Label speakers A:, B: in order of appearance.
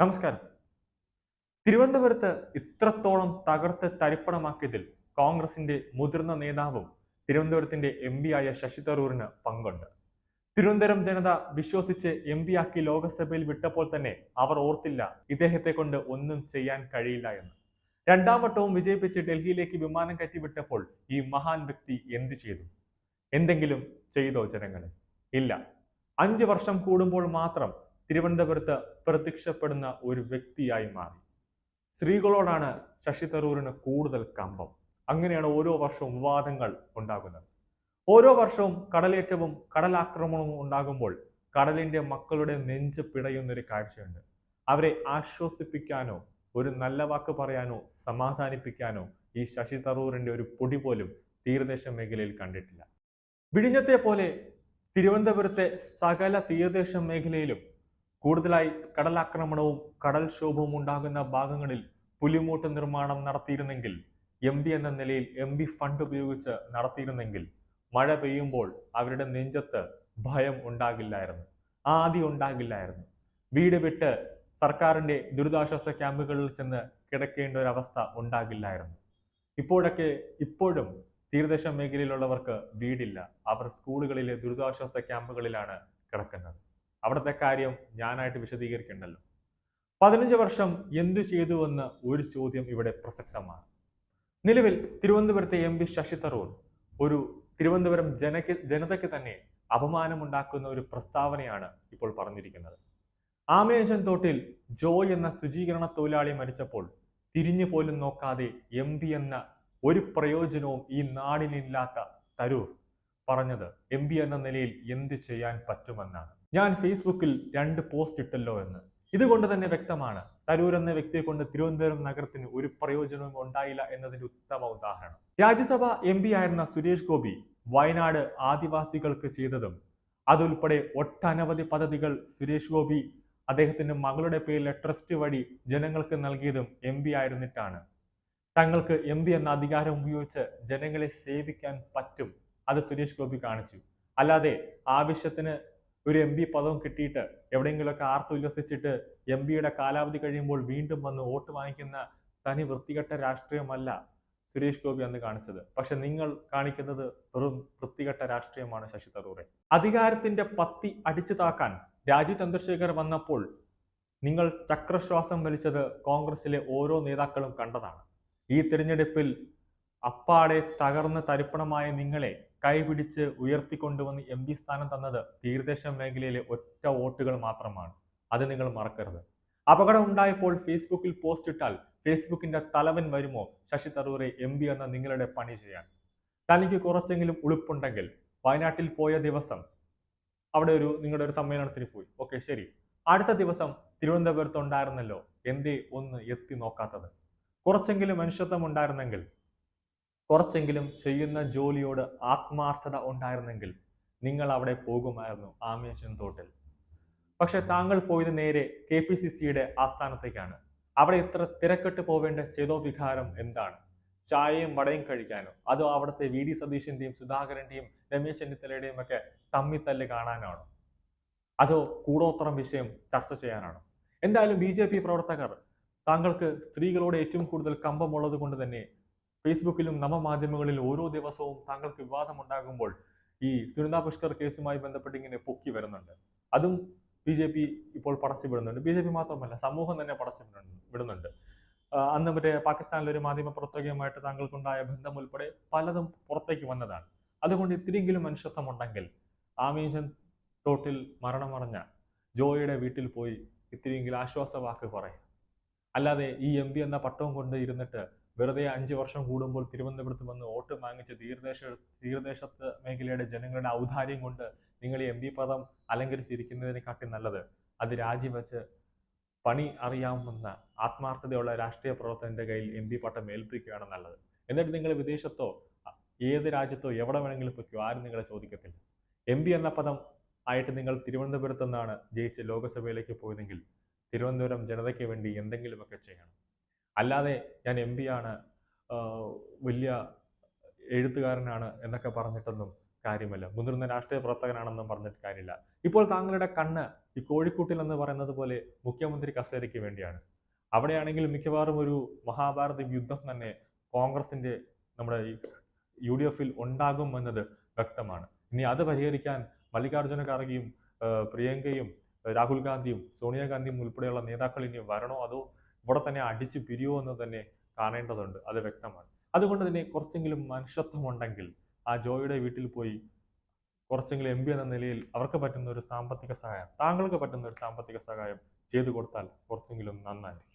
A: നമസ്കാരം. തിരുവനന്തപുരത്ത് ഇത്രത്തോളം തകർത്ത് തരിപ്പണമാക്കിയതിൽ കോൺഗ്രസിന്റെ മുതിർന്ന നേതാവും തിരുവനന്തപുരത്തിന്റെ എം പി ആയ ശശി തരൂരിന് പങ്കുണ്ട്. തിരുവനന്തപുരം ജനത വിശ്വസിച്ച് എം പി ആക്കി ലോകസഭയിൽ വിട്ടപ്പോൾ തന്നെ അവർ ഓർത്തില്ല ഇദ്ദേഹത്തെ കൊണ്ട് ഒന്നും ചെയ്യാൻ കഴിയില്ല എന്ന്. രണ്ടാം വട്ടവും വിജയിപ്പിച്ച് ഡൽഹിയിലേക്ക് വിമാനം കയറ്റി വിട്ടപ്പോൾ ഈ മഹാൻ വ്യക്തി എന്ത് ചെയ്തു? എന്തെങ്കിലും ചെയ്തോ ജനങ്ങളെ? ഇല്ല. അഞ്ച് വർഷം കൂടുമ്പോൾ മാത്രം തിരുവനന്തപുരത്ത് പ്രത്യക്ഷപ്പെടുന്ന ഒരു വ്യക്തിയായി മാറി. സ്ത്രീകളോടാണ് ശശി തരൂരിന് കൂടുതൽ കമ്പം. അങ്ങനെയാണ് ഓരോ വർഷവും വിവാദങ്ങൾ ഉണ്ടാകുന്നത്. ഓരോ വർഷവും കടലേറ്റവും കടലാക്രമണവും ഉണ്ടാകുമ്പോൾ കടലിന്റെ മക്കളുടെ നെഞ്ച് പിടയുന്നൊരു കാഴ്ചയുണ്ട്. അവരെ ആശ്വസിപ്പിക്കാനോ ഒരു നല്ല വാക്ക് പറയാനോ സമാധാനിപ്പിക്കാനോ ഈ ശശി തരൂരിന്റെ ഒരു പൊടി പോലും തീരദേശ മേഖലയിൽ കണ്ടിട്ടില്ല. വിഴിഞ്ഞത്തെ പോലെ തിരുവനന്തപുരത്തെ സകല തീരദേശ മേഖലയിലും കൂടുതലായി കടലാക്രമണവും കടൽക്ഷോഭവും ഉണ്ടാകുന്ന ഭാഗങ്ങളിൽ പുലിമൂട്ട് നിർമ്മാണം നടത്തിയിരുന്നെങ്കിൽ എം പി എന്ന നിലയിൽ എം പി ഫണ്ട് ഉപയോഗിച്ച് നടത്തിയിരുന്നെങ്കിൽ മഴ പെയ്യുമ്പോൾ അവരുടെ നെഞ്ചത്ത് ഭയം ഉണ്ടാകില്ലായിരുന്നു. ആദി ഉണ്ടാകില്ലായിരുന്നു. വീട് വിട്ട് സർക്കാരിന്റെ ദുരിതാശ്വാസ ക്യാമ്പുകളിൽ ചെന്ന് കിടക്കേണ്ട ഒരു അവസ്ഥ ഉണ്ടാകില്ലായിരുന്നു. ഇപ്പോഴൊക്കെ ഇപ്പോഴും തീരദേശ മേഖലയിലുള്ളവർക്ക് വീടില്ല. അവർ സ്കൂളുകളിലെ ദുരിതാശ്വാസ ക്യാമ്പുകളിലാണ് കിടക്കുന്നത്. അവിടുത്തെ കാര്യം ഞാനായിട്ട് വിശദീകരിക്കണ്ടല്ലോ. പതിനഞ്ച് വർഷം എന്തു ചെയ്തുവെന്ന് ഒരു ചോദ്യം ഇവിടെ പ്രസക്തമാണ്. നിലവിൽ തിരുവനന്തപുരത്തെ എം പി ശശി തരൂർ ഒരു തിരുവനന്തപുരം ജനക്ക് ജനതയ്ക്ക് തന്നെ അപമാനമുണ്ടാക്കുന്ന ഒരു പ്രസ്താവനയാണ് ഇപ്പോൾ പറഞ്ഞിരിക്കുന്നത്. ആമേജൻ തോട്ടിൽ ജോയ് എന്ന ശുചീകരണ തൊഴിലാളി മരിച്ചപ്പോൾ തിരിഞ്ഞു പോലും നോക്കാതെ എം പി എന്ന ഒരു പ്രയോജനവും ഈ നാടിനില്ലാത്ത തരൂർ പറഞ്ഞത് എം പി എന്ന നിലയിൽ എന്ത് ചെയ്യാൻ പറ്റുമെന്നാണ്. ഞാൻ ഫേസ്ബുക്കിൽ രണ്ട് പോസ്റ്റ് ഇട്ടല്ലോ എന്ന്. ഇതുകൊണ്ട് തന്നെ വ്യക്തമാണ് തരൂർ എന്ന വ്യക്തിയെ കൊണ്ട് തിരുവനന്തപുരം നഗരത്തിന് ഒരു പ്രയോജനവും ഉണ്ടായില്ല എന്നതിന്റെ ഉത്തമ ഉദാഹരണം. രാജ്യസഭ എം പി ആയിരുന്ന സുരേഷ് ഗോപി വയനാട് ആദിവാസികൾക്ക് ചെയ്തതും അതുൾപ്പെടെ ഒട്ടനവധി പദ്ധതികൾ സുരേഷ് ഗോപി അദ്ദേഹത്തിന്റെ മകളുടെ പേരിലെ ട്രസ്റ്റ് വഴി ജനങ്ങൾക്ക് നൽകിയതും എം പി ആയിരുന്നിട്ടാണ്. തങ്ങൾക്ക് എം പി എന്ന അധികാരം ഉപയോഗിച്ച് ജനങ്ങളെ സേവിക്കാൻ പറ്റും അത് സുരേഷ് ഗോപി കാണിച്ചു. അല്ലാതെ ആവശ്യത്തിന് ഒരു എം പി പദവും കിട്ടിയിട്ട് എവിടെയെങ്കിലുമൊക്കെ ആർത്തുല്ലസിച്ചിട്ട് എം പിയുടെ കാലാവധി കഴിയുമ്പോൾ വീണ്ടും വന്ന് വോട്ട് വാങ്ങിക്കുന്ന തനി വൃത്തികെട്ട രാഷ്ട്രീയമല്ല സുരേഷ് ഗോപി അന്ന് കാണിച്ചത്. പക്ഷെ നിങ്ങൾ കാണിക്കുന്നത് വെറും വൃത്തികെട്ട രാഷ്ട്രീയമാണ് ശശി തരൂറെ. അധികാരത്തിന്റെ പത്തി അടിച്ചു താക്കാൻ രാജീവ് ചന്ദ്രശേഖർ വന്നപ്പോൾ നിങ്ങൾ ചക്രശ്വാസം വലിച്ചത് കോൺഗ്രസിലെ ഓരോ നേതാക്കളും കണ്ടതാണ്. ഈ തിരഞ്ഞെടുപ്പിൽ അപ്പാടെ തകർന്ന് തരിപ്പണമായ നിങ്ങളെ കൈപിടിച്ച് ഉയർത്തിക്കൊണ്ടുവന്ന് എം പി സ്ഥാനം തന്നത് തീരദേശ മേഖലയിലെ ഒറ്റ വോട്ടുകൾ മാത്രമാണ്. അത് നിങ്ങൾ മറക്കരുത്. അപകടം ഉണ്ടായപ്പോൾ ഫേസ്ബുക്കിൽ പോസ്റ്റ് ഇട്ടാൽ ഫേസ്ബുക്കിന്റെ തലവൻ വരുമോ ശശി തരൂരെ എം പി എന്ന നിങ്ങളുടെ പണി ചെയ്യാൻ. തനിക്ക് കുറച്ചെങ്കിലും ഉളുപ്പുണ്ടെങ്കിൽ വയനാട്ടിൽ പോയ ദിവസം അവിടെ ഒരു നിങ്ങളുടെ ഒരു സമ്മേളനത്തിന് പോയി. ഓക്കെ ശരി. അടുത്ത ദിവസം തിരുവനന്തപുരത്ത് ഉണ്ടായിരുന്നല്ലോ. എന്തേ ഒന്ന് എത്തി നോക്കാത്തത്. കുറച്ചെങ്കിലും മനുഷ്യത്വം ഉണ്ടായിരുന്നെങ്കിൽ കുറച്ചെങ്കിലും ചെയ്യുന്ന ജോലിയോട് ആത്മാർത്ഥത ഉണ്ടായിരുന്നെങ്കിൽ നിങ്ങൾ അവിടെ പോകുമായിരുന്നു ആമേശൻ തോട്ടിൽ. പക്ഷെ താങ്കൾ പോയത് നേരെ കെ പി സി സിയുടെ ആസ്ഥാനത്തേക്കാണ്. അവിടെ ഇത്ര തിരക്കിട്ട് പോവേണ്ട ചേതോ വികാരം എന്താണ്? ചായയും വടയും കഴിക്കാനോ? അതോ അവിടുത്തെ വി ഡി സതീശന്റെയും സുധാകരന്റെയും രമേശ് ചെന്നിത്തലയുടെയും ഒക്കെ തമ്മിത്തല്ല് കാണാനാണോ? അതോ കൂടോത്തരം വിഷയം ചർച്ച ചെയ്യാനാണോ? എന്തായാലും ബി പ്രവർത്തകർ താങ്കൾക്ക് സ്ത്രീകളോട് ഏറ്റവും കൂടുതൽ കമ്പമുള്ളത് കൊണ്ട് തന്നെ ഫേസ്ബുക്കിലും നവമാധ്യമങ്ങളിലും ഓരോ ദിവസവും താങ്കൾക്ക് വിവാദമുണ്ടാകുമ്പോൾ ഈ സുനിത പുഷ്കർ കേസുമായി ബന്ധപ്പെട്ട് ഇങ്ങനെ പൊക്കി വരുന്നുണ്ട്. അതും ബി ജെ പി ഇപ്പോൾ പടച്ചു വിടുന്നുണ്ട്. ബി ജെ പി മാത്രമല്ല സമൂഹം തന്നെ പടച്ചു വിടുന്നു- വിടുന്നുണ്ട്. അന്ന് മറ്റേ പാകിസ്ഥാനിലെ ഒരു മാധ്യമ പ്രവർത്തകയുമായിട്ട് താങ്കൾക്കുണ്ടായ ബന്ധം ഉൾപ്പെടെ പലതും പുറത്തേക്ക് വന്നതാണ്. അതുകൊണ്ട് ഇത്തിരിയെങ്കിലും മനുഷ്യത്വം ഉണ്ടെങ്കിൽ ആമീജൻ തോട്ടിൽ മരണമടഞ്ഞ ജോയിയുടെ വീട്ടിൽ പോയി ഇത്തിരിയെങ്കിലും ആശ്വാസവാക്ക് പറയാം അല്ലാതെ ഈ എം പി എന്ന പട്ടവും കൊണ്ട് ഇരുന്നിട്ട് വെറുതെ അഞ്ച് വർഷം കൂടുമ്പോൾ തിരുവനന്തപുരത്ത് വന്ന് വോട്ട് വാങ്ങിച്ച് തീരദേശ തീരദേശത്ത് മേഖലയുടെ ജനങ്ങളുടെ ഔദാര്യം കൊണ്ട് നിങ്ങൾ എം പി പദം അലങ്കരിച്ചിരിക്കുന്നതിനെക്കാട്ടി നല്ലത് അത് രാജിവെച്ച് പണി അറിയാവുന്ന ആത്മാർത്ഥതയുള്ള രാഷ്ട്രീയ പ്രവർത്തകന്റെ കയ്യിൽ എം പി പട്ടം ഏൽപ്പിക്കുകയാണ് നല്ലത്. എന്നിട്ട് നിങ്ങൾ വിദേശത്തോ ഏത് രാജ്യത്തോ എവിടെ വേണമെങ്കിലും പൊയ്ക്കോ ആരും നിങ്ങളെ ചോദിക്കത്തില്ല. എം പി എന്ന പദം ആയിട്ട് നിങ്ങൾ തിരുവനന്തപുരത്ത് നിന്നാണ് ജയിച്ച് ലോകസഭയിലേക്ക് പോയതെങ്കിൽ തിരുവനന്തപുരം ജനതയ്ക്ക് വേണ്ടി എന്തെങ്കിലുമൊക്കെ ചെയ്യണം. അല്ലാതെ ഞാൻ എം ആണ്. വലിയ എഴുത്തുകാരനാണ് എന്നൊക്കെ പറഞ്ഞിട്ടൊന്നും കാര്യമല്ല. മുതിർന്ന രാഷ്ട്രീയ പ്രവർത്തകനാണെന്നും പറഞ്ഞിട്ട് കാര്യമില്ല. ഇപ്പോൾ താങ്കളുടെ കണ്ണ് ഈ കോഴിക്കൂട്ടിൽ എന്ന് പറയുന്നത് പോലെ മുഖ്യമന്ത്രി കസേരയ്ക്ക് വേണ്ടിയാണ്. അവിടെയാണെങ്കിൽ മിക്കവാറും ഒരു മഹാഭാരത യുദ്ധം തന്നെ കോൺഗ്രസിന്റെ നമ്മുടെ ഈ യു ഡി എഫിൽ ഉണ്ടാകും എന്നത് വ്യക്തമാണ്. ഇനി അത് പരിഹരിക്കാൻ മല്ലികാർജുന ഖാർഗെയും പ്രിയങ്കയും രാഹുൽ ഗാന്ധിയും സോണിയാഗാന്ധിയും ഉൾപ്പെടെയുള്ള നേതാക്കൾ ഇനി വരണോ അതോ ഇവിടെ തന്നെ അടിച്ചു പിരിയോ എന്ന് തന്നെ കാണേണ്ടതുണ്ട്. അത് വ്യക്തമാണ്. അതുകൊണ്ട് തന്നെ കുറച്ചെങ്കിലും മനുഷ്യത്വം ഉണ്ടെങ്കിൽ ആ ജോയിയുടെ വീട്ടിൽ പോയി കുറച്ചെങ്കിലും എം പി എന്ന നിലയിൽ അവർക്ക് പറ്റുന്ന ഒരു സാമ്പത്തിക സഹായം താങ്കൾക്ക് പറ്റുന്ന ഒരു സാമ്പത്തിക സഹായം ചെയ്തു കൊടുത്താൽ കുറച്ചെങ്കിലും നന്നായിരിക്കും.